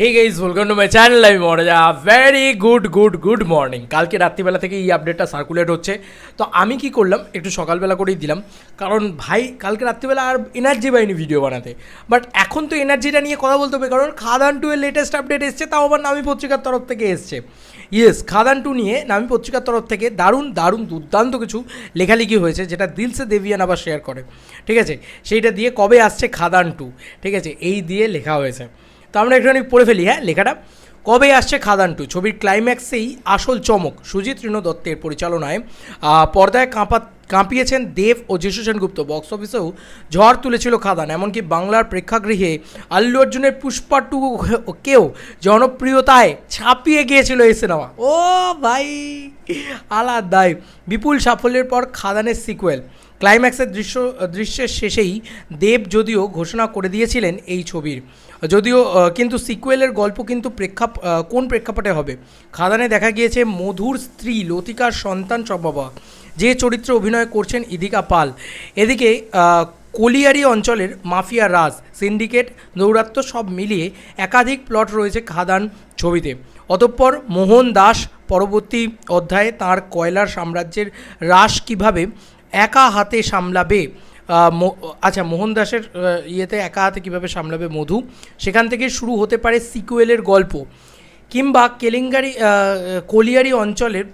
Hey guys welcome to my channel আমি মরজা very good good good morning কালকে রাত্রিবেলা থেকে এই আপডেটটা সার্কুলেট হচ্ছে। তো আমি কি করলাম? একটু সকালবেলা করেই দিলাম। কারণ ভাই, কালকে রাত্রিবেলা আর এনার্জি পাইনি ভিডিও বানাতে। বাট এখন তো এনার্জিটা নিয়ে কথা বলতে হবে। কারণ খাদান টু এর লেটেস্ট আপডেট এসছে, তাও আবার নামি পত্রিকার তরফ থেকে এসছে। ইয়েস খাদান টু নিয়ে নামি পত্রিকার তরফ থেকে দারুণ দারুণ, দুর্দান্ত কিছু লেখালেখি হয়েছে, যেটা দিলসে দেবিয়ান আবার শেয়ার করে। ঠিক আছে? সেইটা দিয়ে কবে আসছে খাদান টু ঠিক আছে? এই দিয়ে লেখা হয়েছে। তো আমরা একটুখানি পড়ে ফেলি হ্যাঁ লেখাটা। কবে আসছে খাদান টু? ছবির ক্লাইম্যাক্সেই আসল চমক, সুজিত ঋণ দত্তের পরিচালনায়। পর্দায় কাঁপা, কাঁপিয়েছেন দেব ও যিশু সেনগুপ্ত। বক্স অফিসেও ঝড় তুলেছিল খাদান, এমনকি বাংলার প্রেক্ষাগৃহে আল্লু অর্জুনের পুষ্পা টু কেও জনপ্রিয়তায় ছাপিয়ে গিয়েছিল এই সিনেমা। ও ভাই, আলাদাই। বিপুল সাফল্যের পর খাদানের সিকুয়েল ক্লাইম্যাক্সের দৃশ্য, দৃশ্যের শেষেই দেব যদিও ঘোষণা করে দিয়েছিলেন এই ছবির। যদিও কিন্তু সিকুয়েলের গল্প কিন্তু প্রেক্ষাপ কোন প্রেক্ষাপটে হবে? খাদানে দেখা গিয়েছে মধুর স্ত্রী লতিকার সন্তান বাবা যে চরিত্রে অভিনয় করছেন ইদিকা পাল। এদিকে কলিয়ারি অঞ্চলের মাফিয়া রাজ, সিন্ডিকেট, দৌরাত্ম সব মিলিয়ে একাধিক প্লট রয়েছে খাদান ছবিতে। অতঃপর মোহন দাস পরবর্তী অধ্যায়ে তার কয়লার সাম্রাজ্যের রাস কীভাবে একা হাতে সামলাবে আচ্ছা মোহনদাসের ইয়েতে একা হাতে কীভাবে সামলাবে মধু? সেখান থেকে শুরু হতে পারে সিকুয়েলের গল্প। কিংবা কেলেঙ্গারি কলিয়ারি অঞ্চলের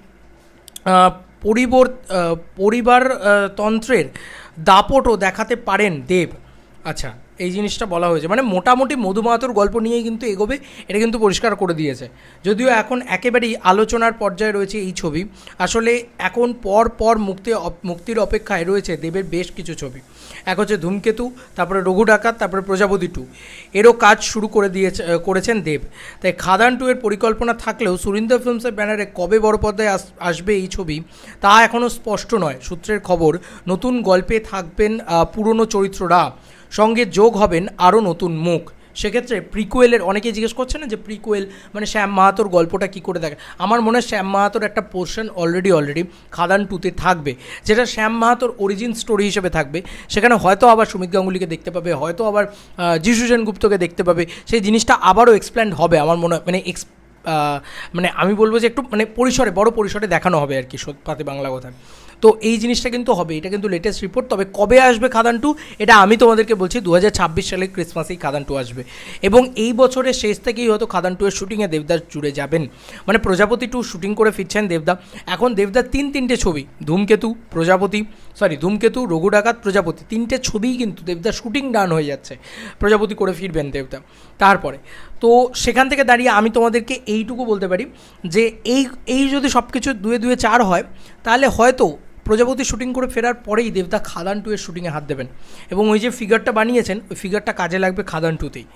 পরিবর্ত পরিবর আহ, পরিবার তন্ত্রের দাপটও দেখাতে পারেন দেব। আচ্ছা এই জিনিসটা বলা হয়েছে। মানে মোটামুটি মধুমাতর গল্প নিয়েই কিন্তু এগোবে, এটা কিন্তু পরিষ্কার করে দিয়েছে। যদিও এখন একেবারেই আলোচনার পর্যায়ে রয়েছে এই ছবি। আসলে এখন পর পর মুক্তি মুক্তির অপেক্ষায় রয়েছে দেবের বেশ কিছু ছবি। এক হচ্ছে ধূমকেতু, তারপরে রঘু ডাকাত, তারপরে প্রজাপতি টু। এরও কাজ শুরু করে দিয়েছে করেছেন দেব। তাই খাদান টু এর পরিকল্পনা থাকলেও সুরিন্দর ফিল্মসের ব্যানারে কবে বড় পর্দায় আস- আসবে এই ছবি, তা এখনও স্পষ্ট নয়। সূত্রের খবর, নতুন গল্পে থাকবেন পুরনো চরিত্ররা। সঙ্গে যোগ হবেন আরও নতুন মুখ। সেক্ষেত্রে প্রিকুয়েলের অনেকেই জিজ্ঞেস করছে না যে প্রিকুয়েল মানে শ্যাম মাহাতোর গল্পটা কী করে দেখে আমার মনে হয় শ্যাম মাহাতোর একটা পোর্শন অলরেডি অলরেডি খাদান টুতে থাকবে, যেটা শ্যাম মাহাতোর অরিজিন স্টোরি হিসেবে থাকবে। সেখানে হয়তো আবার সুমিত গাঙ্গুলিকে দেখতে পাবে, হয়তো আবার যিশু সেনগুপ্তকে দেখতে পাবে। সেই জিনিসটা আবারও এক্সপ্ল্যান্ড হবে আমার মনে হয় মানে এক্স মানে আমি বলব যে একটু মানে পরিসরে, বড় পরিসরে দেখানো হবে আর কি সত্যি বাংলা কথা তো এই জিনিসটা কিন্তু হবে, এটা কিন্তু লেটেস্ট রিপোর্ট তবে কবে আসবে খাদান টু এটা আমি তোমাদেরকে বলছি দু হাজার ছাব্বিশ সালে ক্রিসমাসেই খাদান টু আসবে। এবং এই বছরের শেষ থেকেই হয়তো খাদান টু এর শুটিংয়ে দেবদাস জুড়ে যাবেন। মানে প্রজাপতি টু শুটিং করে ফিরছেন দেবদা। এখন দেবদার তিন তিনটে ছবি, ধূমকেতু প্রজাপতি সরি ধূমকেতু রঘু ডাকাত প্রজাপতি, তিনটে ছবিই কিন্তু দেবদার শুটিং ডান হয়ে যাচ্ছে, প্রজাপতি করে ফিরবেন দেবদা। তারপরে তো সেখান থেকে দাঁড়িয়ে আমি তোমাদেরকে এইটুকু বলতে পারি যে এই এই যদি সব কিছু দুয়ে দুয়ে চার হয়, তাহলে হয়তো প্রজাপতি শুটিং করে ফেরার পরেই দেবদা খাদান টু এর শুটিংয়ে হাত দেবেন। এবং ওই যে ফিগারটা বানিয়েছেন, ওই ফিগারটা কাজে লাগবে খাদান টুতেই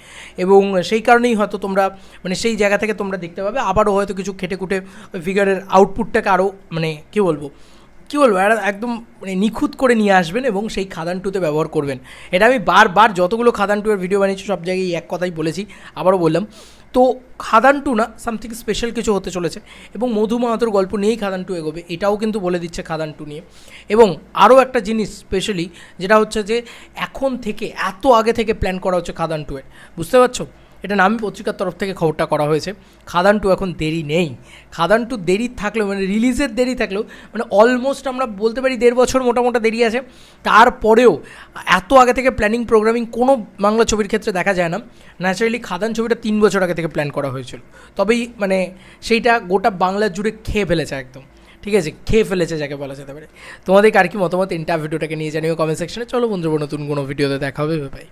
এবং সেই কারণেই হয়তো তোমরা মানে সেই জায়গা থেকে তোমরা দেখতে পাবে, আবারও হয়তো কিছু খেটে খুঁটে ওই ফিগারের আউটপুটটাকে আরও মানে কী বলব কী বলব এটা একদম মানে নিখুঁত করে নিয়ে আসবেন এবং সেই খাদান টুতে ব্যবহার করবেন। এটা আমি বারবার যতগুলো খাদান টু এর ভিডিও বানিয়েছি, সব জায়গায় এক কথাই বলেছি, আবারও বললাম। তো খাদান টু না সামথিং স্পেশাল কিছু হতে চলেছে এবং মধু মাহাতোর গল্প নিয়েই খাদান টু এগোবে, এটাও কিন্তু বলে দিচ্ছে খাদান টু নিয়ে। এবং আরও একটা জিনিস স্পেশালি যেটা হচ্ছে যে এখন থেকে, এত আগে থেকে প্ল্যান করা হচ্ছে খাদান টু এর বুঝতে পারছ? এটা নামি পত্রিকার তরফ থেকে খবরটা করা হয়েছে। খাদান টু এখন দেরি নেই। খাদান টু দেরি থাকলেও মানে রিলিজের দেরি থাকলেও মানে অলমোস্ট আমরা বলতে পারি দেড় বছর মোটামোটা দেরি আছে। তারপরেও, এত আগে থেকে প্ল্যানিং প্রোগ্রামিং কোনো বাংলা ছবির ক্ষেত্রে দেখা যায় না। ন্যাচারালি খাদান ছবিটা তিন বছর আগে থেকে প্ল্যান করা হয়েছিল। তবেই মানে সেইটা গোটা বাংলা জুড়ে খেয়ে ফেলেছে একদম। ঠিক আছে? খেয়ে ফেলেছে যাকে বলা যেতে পারে। তোমাদের আর কি মতামত ইন্টার ভিডিওটাকে নিয়ে জানিও কমেন্ট সেকশনে চলো বন্ধুরা, নতুন কোনো ভিডিওতে দেখা হবে। ভাই